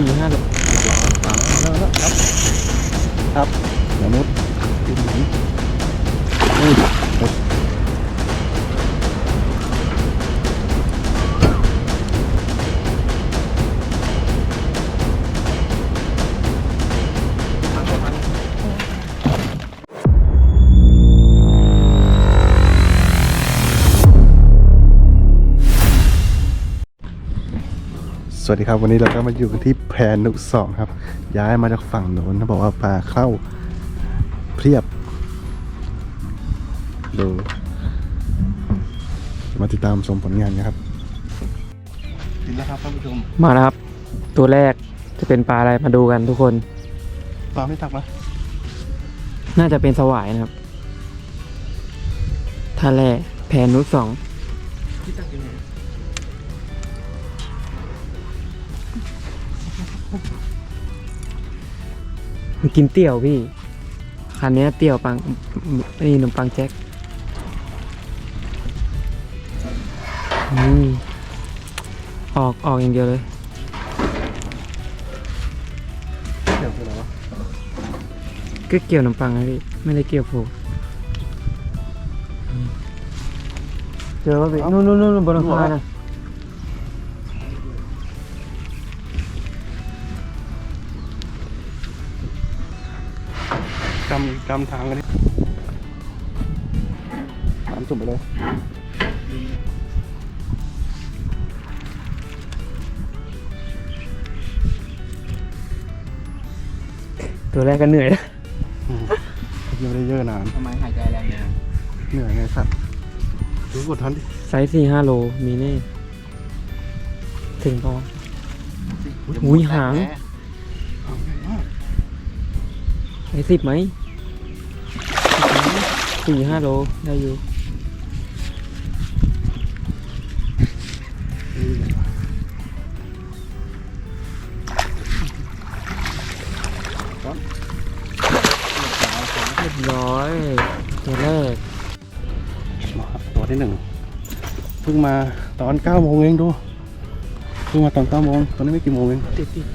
สี่ห้าหกสามแล้วครับ ครับมนุษย์ วัสดีครับ วันนี้เราก็มาอยู่กันที่แพรนุสองครับ ย้ายมาจากฝั่งโน้นเขาบอกว่าปลาเข้าเพียบดูมาติดตามชมผลงานกันครับกินแล้วครับท่านผู้ชมมาแล้วครับ ตัวแรกจะเป็นปลาอะไรมาดูกันทุกคน ปลาไม่ตักนะน่าจะเป็นสวายนะครับท่าแร่แพนนุสอง มันกินเตี่ยวพี่คันนี้เตี่ยวปังนี่ขนมปังแจ็คนี่ออกออกอย่างเดียวเลยเดี๋ยวคืออะไรวะก็เกี่ยวขนมปังนะพี่ไม่ได้เกี่ยวผูเจอว่าพี่นู่นนู่นนู่นบนหลังคาน่ะ จำจำทางกันดิน้ำจุ่มไปเลย ตัวแรกก็เหนื่อยแล้วยังไม่ได้เยอะนาน ทำไมหายใจแรงจังเหนื่อยไงสัตว์ดูกดทันดิไซส์สี่ห้าโลมีแน่ ถึงปะวะอุ้ยหาง เอาใหญ่มากไซส์สิบไหม สี่ห้าโลได้อยู่เรียบร้อยตัวแรกมาครับตัวที่หนึ่งเพิ่งมาตอนเก้าโมงเองดูเพิ่งมาตอนเก้าโมงตอนนี้ไม่กี่โมงเองติดติด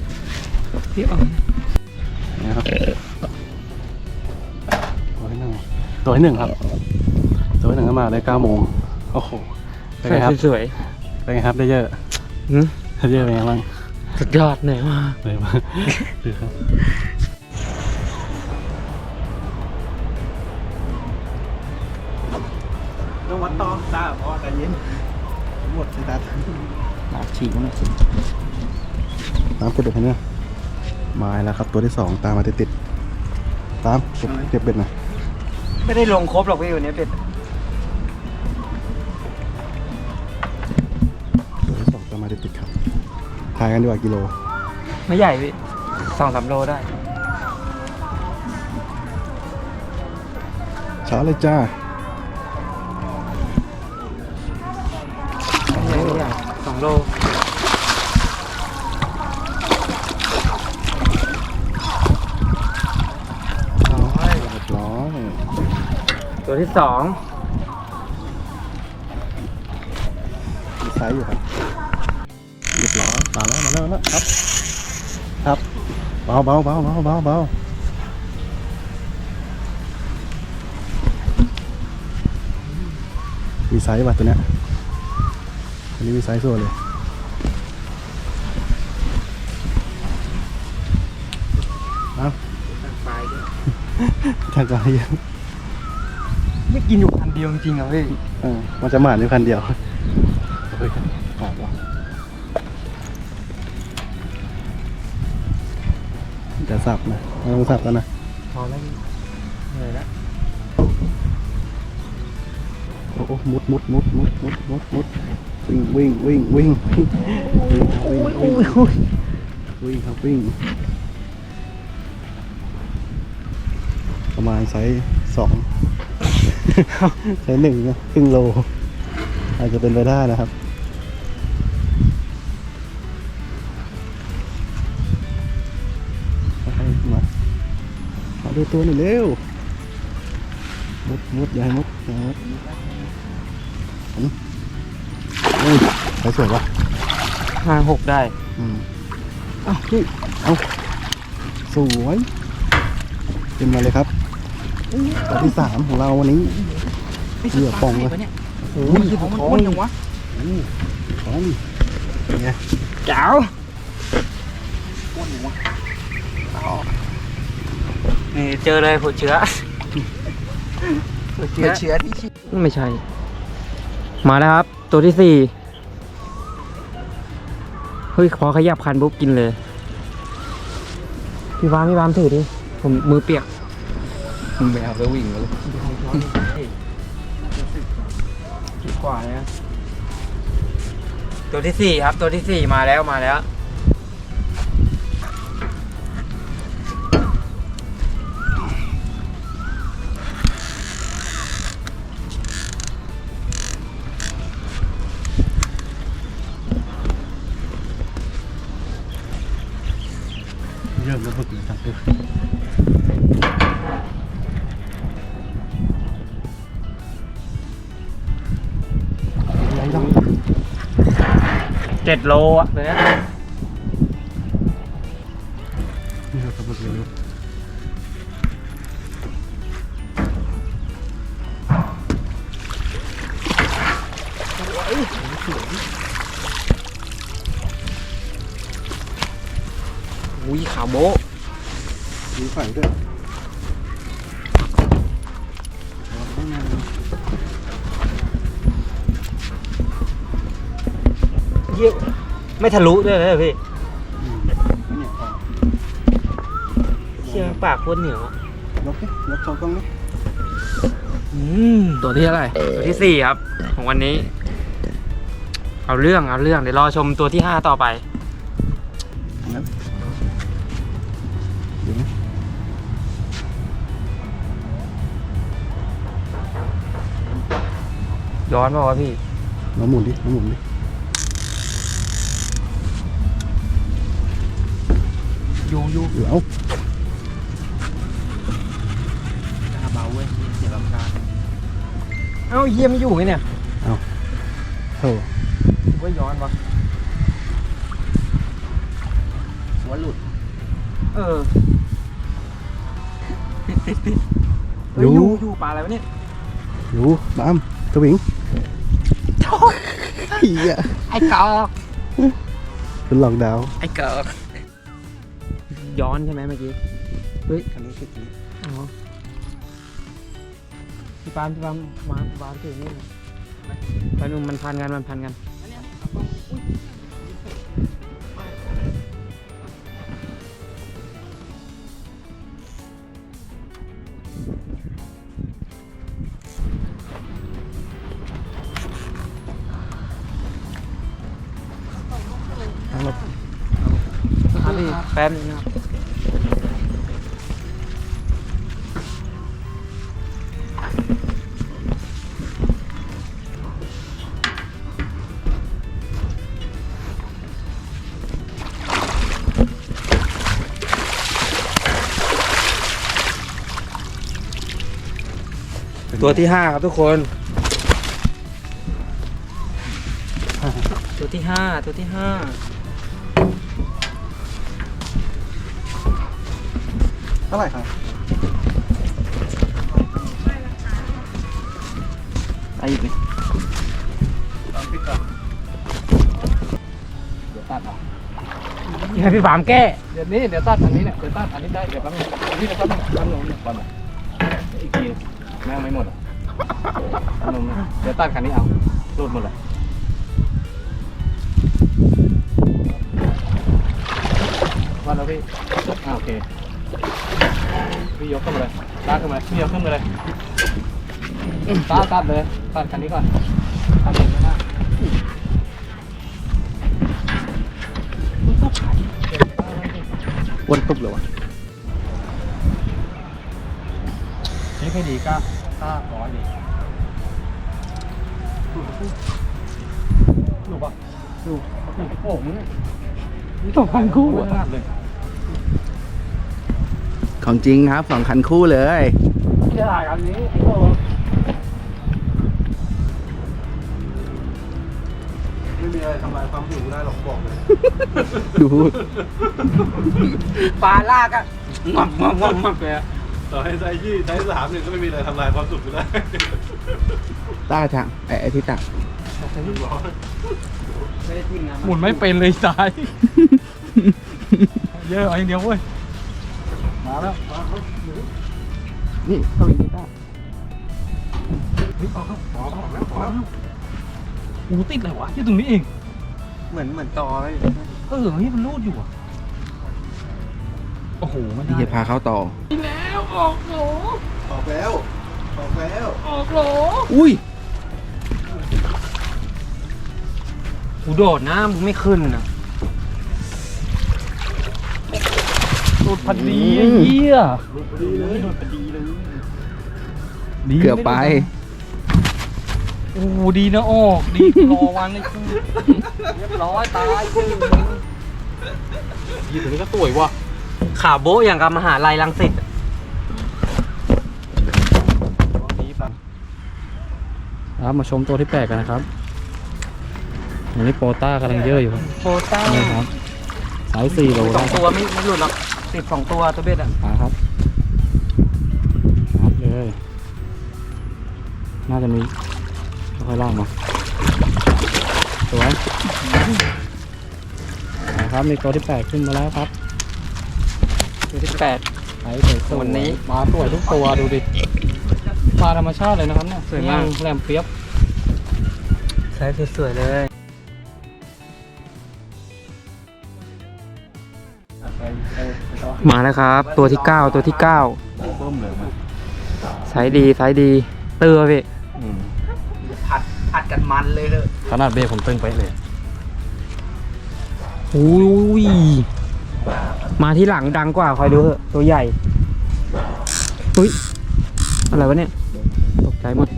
พี่อ๋อนะครับ ตัวที่หนึ่งครับ ตัวที่หนึ่งก็มาได้เก้าโมงโอ้โหเป็นใส่ไงครับสวยเป็นไงครับได้เยอะๆหืมได้เยอะเป็นไงบ้างสุดยอดเหนื่อยมากเลยมาดูครับต้องวัดต่อตาเพราะใจเย็นหมดสิตาหลับฉีกมันสิตามเก็บเบ็ดให้เนี่ยมาแล้วครับตัวที่สองตามมาติดติดๆตามเก็บเก็บเบ็ดหน่อย ไม่ได้ลงครบหรอกพี่วันนี้เป็ดตัวที่สองตามมาติดติดๆครับทายกันดีกว่ากิโล ไม่ใหญ่พี่สองสามโลได้ช้าเลยจ้าไม่ใหญ่ไม่ใหญ่สองโล ร้อยเรียบร้อย ตัวที่สองมีไซส์อยู่ครับเรียบร้อยมาแล้วมาแล้วมาแล้วครับ ครับเบาเบาเบาเบาเบาเบามีไซส์ป่ะตัวเนี้ยอันนี้มีไซส์ส่วนเลยเอาปลายด้วยทางการยัง ไม่กินอยู่คันเดียวจริงๆอะพี่เออมันจะหมานอยู่คันเดียวเฮ้ยขาดว่ะจะสับนะไม่ต้องสับแล้วนะพอแล้วพี่เหนื่อยแล้วโอ้โหมุดมุดมุดมุดมุดมุดมุดวิ่งวิ่งวิ่งวิ่งวิ่งวิ่งวิ่งวิ่งครับวิ่งประมาณไซส์สอง ไซส์หนึ่งนะครึ่งโล อาจจะเป็นไปได้นะครับให้มามาดูตัวหน่อยเร็ว มุดมุดอย่าให้มุดอย่าให้มุดอืมอุ้ยไปสวยปะห้าหกได้ อืมอ้าวนี่เอาสวย ขึ้นมาเลยครับ ตัวที่สามของเราวันนี้เหยื่อปองเลยเนี่ยโอ้ยของมันพ่นยังวะท้องเป็นไงเจ้านี่เจอเลยหัวเชื้อเชื้อเชื้อที่ชิไม่ใช่ มาแล้วครับ ตัวที่สี่เฮ้ยพอขยับคันปุ๊บกินเลย พี่บามพี่บามถือดิ ผมมือเปียก ไม่เอาแล้ววิ่งเลยกว่านะตัวที่สี่ครับ ตัวที่สี่มาแล้วมาแล้ว เจ็ดโลอะเลย เยี่ยไม่ทะลุด้วยเลยพี่อืมเนี่ยพอเชี่ยปากโคตรเหนียวอะยกดิยกโชว์กล้องดิอืมตัวที่อะไรตัวที่สี่ครับ ของวันนี้ เอาเรื่องเอาเรื่องเดี๋ยวรอชมตัวที่ห้าต่อไปงั้นเดี๋ยวนะย้อนมาวะพี่เราหมุนดิเราหมุนดิ ยูยูเดี๋ยวเบาเว้ยเสียลำคาญเอ้าเยี่ยมไม่อยู่ไงเนี่ยโถ่ว่าย้อนวะหัวหลุด เออเอ้อยู่ยูยูปลาอะไรวะเนี่ยอยู่บ้ามสวิงเฮียไอ้กอกเป็นหลอกดาว ไอ้กอก ย้อนใช่ไหมเมื่อกี้คันนี้คืออ๋อพี่ปานพี่ปานมาพี่ปานถือนี่ไปนุ่มมันพันกันมันพันกัน ตัวที่ห้าครับทุกคน ตัวที่ห้าตัวที่ห้าเท่าไหร่ครับไปอีกเลยตอนปิดก่อนเดี๋ยวตัดเอาให้พี่ปามแก้ เดี๋ยวนี้เดี๋ยวตัดอันนี้เนี่ยเดี๋ยวตัดอันนี้ได้เดี๋ยวแป๊บนึงอันนี้เดี๋ยวแป๊บนึงแป๊บนึงก่อนนะอีกที แม่งไม่หมดอะแป๊บนึงนะเดี๋ยวตัดคันนี้เอาหลุดหมดเลยวันแล้วพี่อ่าโอเค พี่ยกขึ้นมาเลยลากขึ้นมาเลยพี่ยกขึ้นมาเลยตัดตัดเลยตัดคันนี้ก่อนตัดเองไม่ได้วนตุบเลยวะนี่ไม่ดีก็ ก็ร้อยดีลูปะลูกลูโป่งมึงนี่สองพันคู่เลยของจริงครับสองคันคู่เลยจะถ่ายอันนี้โอ้ไม่มีอะไรทำลายความหิวได้หรอกบอกเลยดูปลาลากอะงอมงอมงอมงอมเลยอะ ต่อให้ไซส์ยี่ไซส์สามเนี่ยก็ไม่มีอะไรทำลายความสุขกูได้ต้าทางไอ้ไอ้ที่ตักไม่ได้ทิ้งนะหมุนไม่เป็นเลยสาย เยอะเอาอย่างเดียวเว้ย มาแล้วนี่เข้าไปที่ต้าโอ้ติดเลยวะที่ตรงนี้เอง เหมือนเหมือนตอเลยเออเฮ้ยมันรูดอยู่อะ โอ้โหไม่ที่ได้จะพาเข้าต่อ ออกแล้ว ออกแล้วอุ้ยกูโดดนะมึงไม่ขึ้นนะรูดพอดีไอ้เหี้ยดีเลยดีเกือบไป โอ้โหดีนะออกดีรอวันไอ้กูเรียบร้อยตายกูยี่ตัวนี้ก็สวยว่ะขาโบ๊ะอย่างกับมหาลัยรังสิตอะ ครับมาชมตัวที่แปลกกันนะครับอันนี้โปต้ากำลังเยอะอยู่ครับโปต้านี่ครับสายสี่โลสได้องครับตัวไม่ไม่หลุดหรอกติดสองตัวตัวเบ็ดอะมาครับครับเลยน่าจะมีค่อยๆลากมาสวยนะครับมีตัวที่แปดขึ้นมาแล้วครับตัวที่แปด ไอ้สวยๆวันนี้ มาสวยทุกตัวดูดิป ลาธรรมชาติเลยนะครับเนี่ยสวยมาก แหลมเปียบใช้สวยๆเลยมาแล้วครับ ตัวที่เก้าตัวที่เก้าเบิ่มเลยมั้ยไซส์ดี ไซส์ดี เตือพี่อืมผัดผัดกันมันเลยเลยขนาดเบรผมตึงไปเลยอุ้ยมาที่หลังดังกว่า คอยดูเถอะตัวใหญ่อุ้ยอะไรวะเนี่ย ตกใจหมด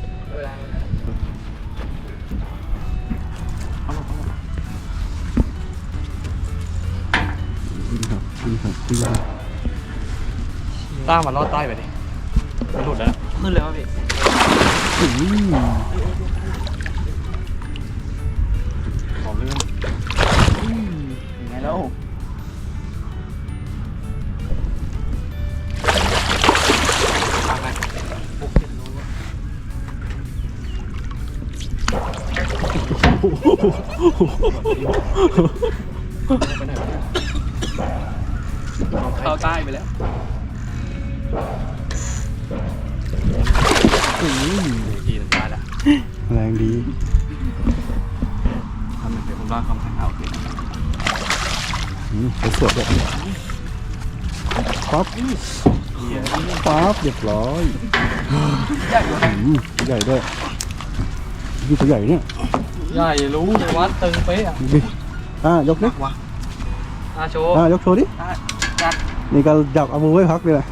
ต้ามันรอดใต้ไปดิมันหลุดแล้ว ขึ้นเลยครับพี่ เข้าใต้ไปแล้วทีหนึ่งได้ละแรงดีทำหนึ่งเดี๋ยวผมลากคำสั่งเอาโอเคอืมสวยๆแบบนี้ปั๊บปั๊บเรียบร้อยอืมใหญ่ด้วยยี่ตัวใหญ่เนี่ย ใหญ่รู้เลยวัดตึงเป๊ะอะดูดิอ่ายกดิอาโชว์อ่ายกโชว์ดิจัดนี่ก็จับเอามือไว้พักเลยนะ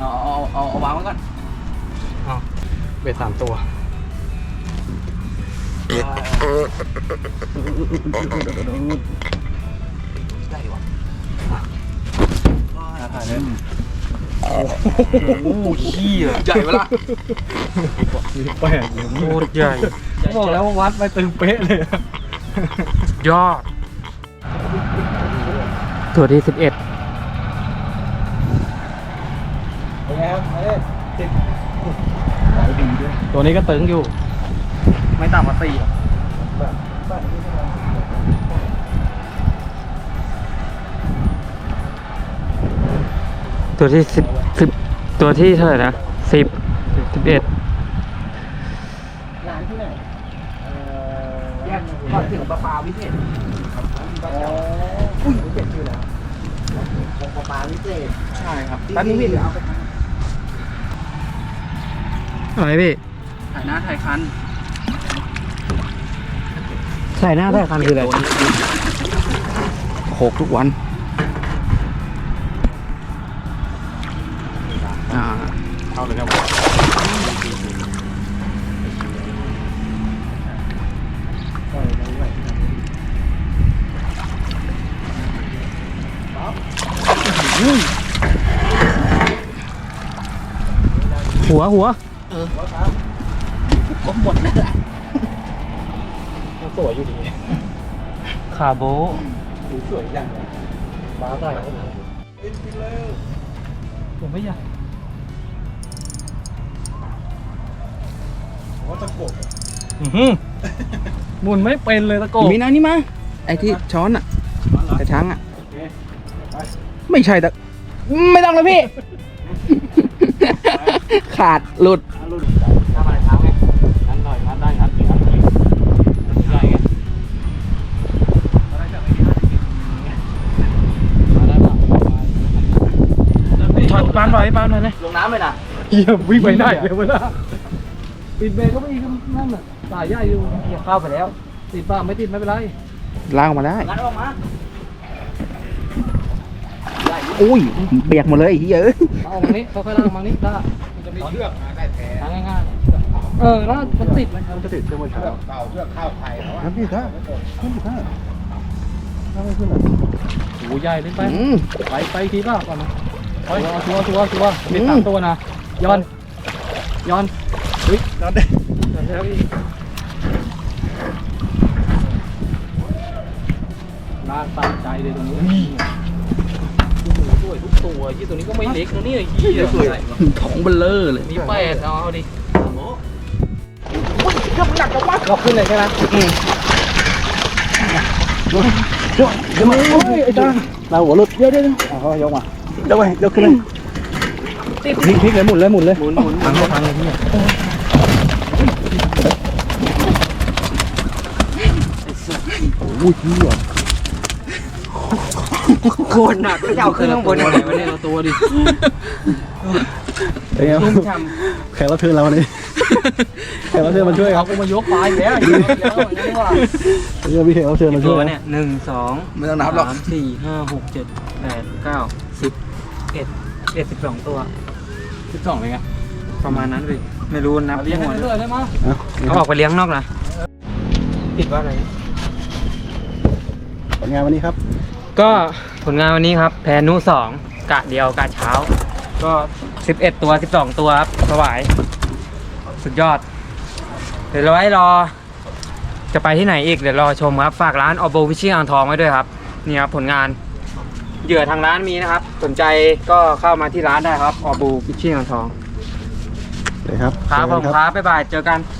เอาเอาเอาเอาวางไว้ก่อนเบ็ดสามตัว โอ้ขี้อะใหญ่เวละแปลกโคตรใหญ่บอกแล้วว่าวัดไปตึงเป๊ะเลยอะยอด ตัวที่สิบเอ็ดตัวนี้ก็ตึงอยู่ ไม่ต่ำกว่าสี่ ตัวที่สิบสิบตัวที่เท่าไหร่นะสิบสิบเอ็ดแยกก่อนถึงปลาปลาวิเศษอุ้ยวิเศษอยู่แล้วปลาปลาวิเศษใช่ครับแป๊บนึงพี่เดี๋ยวเอาไปอะไรพี่ถ่ายหน้าถ่ายคันใส่หน้าใส่คันคืออะไรโขกทุกวัน เข้าเลยครับหัวหัวหมดแล้วสวยอยู่ดีคาโบสวยอย่างเลยบ้าได้ผมไม่อยาก ว่าตะกบอื้อหือหมุนไม่เป็นเลยตะโกมีนะนี่มาไอ้ที่ช้อนอะกระชังอะไม่ใช่แต่ไม่ต้องเลยพี่ ขาดหลุดทำอะไรเท้าไงงั้นหน่อยงั้นได้งั้นงั้นเลยใหญ่ไงมาได้ปะถอดปานปล่อยปานหน่อยนะลงน้ำเลยนะเหี้ยวิ่งไปไหนเร็วเวลา ปิดเบรกก็ไม่อีกนั่นน่ะสายใหญ่อยู่เกี่ยวเข้าไปแล้ว ติดป่ะไม่ติดไม่เป็นไรล้างออกมาได้ล้างออกมาอุ้ยเปียกหมดเลยไอ้เหี้ยเอ้ยเอาออกมานี้ค่อยๆลากออกมานี้ได้มันจะมีเชือกได้แผลง่ายๆเออแล้วมันติดไหมมันจะติดเชือกไว้เช้าเก่าเชือกข้าวไทยแล้วน้ำพี่ท่าน้ำพี่ท่าน้ำไม่ขึ้นอะโอ้ใหญ่เลยไป อืมไปไปอีกทีป่ะก่อนนะชัวร์ชัวร์ชัวร์ชัวร์มีสามตัวนะย้อนย้อน เฮ้ยนอนได้ย้อนแล้วอีกลากตามใจเลยตรงนี้โอ้โหสวยทุกตัวยี่ตัวนี้ก็ไม่เล็กนะเนี่ยยี่สวยของเบลเลอร์เลยมีแปดเอาเอาดิเราขึ้นเลยใช่ไหมเดี๋ยวเดี๋ยวมาโอ้ยไอ้จ้าเราหัวหลุดเดี๋ยวเดี๋ยวเดี๋ยวเอาเขายกมาเดี๋ยวไปเดี๋ยวขึ้นเลยพลิกพลิกเลยหมุนเลยหมุนเลยหมุนหมุนทางทางเลยพี่ อุ้ยพี่อะโคตรหนักจะเอาขึ้นข้างบนยังไงวะเนี่ยเราตัวดิเป็นไงชุ่มฉ่แขกรับเชิญเราวันนี้แขกรับเชิญมาช่วยครับกูมายกปลายแล้วอย่างนี้แล้วอย่างนี้ว่าเดี๋ยวมีแขกรับเชิญมาำช่ตัววยเนี่ยหนึ่งสองไม่ต้องนับหรอกสามสี่ห้าหกเจ็ดแปดเก้าสิบเอ็ดเอ็ดสิบสองตัวสิบสองเลยไงประมาณนั้นเลยไม่รู้นับเลี้ยงหมให้ดเรื่อยๆได้มั้ยเอาออกไปเลี้ยงนอกนะติดว่าอะไร ผลงานวันนี้ครับ ก็ผลงานวันนี้ครับ แพนุสองกะเดียวกะเช้า ก็สิบเอ็ดตัวสิบสองตัวครับถวาย สุดยอด เดี๋ยวเราไว้รอ จะไปที่ไหนอีก เดี๋ยวรอชมครับ ฝากร้านออโบวิชิ่งอ่างทองไว้ด้วยครับ นี่ครับผลงาน เหยื่อทางร้านมีนะครับ สนใจก็เข้ามาที่ร้านได้ครับออโบวิชิ่งอ่างทองเลยครับครับผมเจอกันครับบ๊ายบายเจอกันค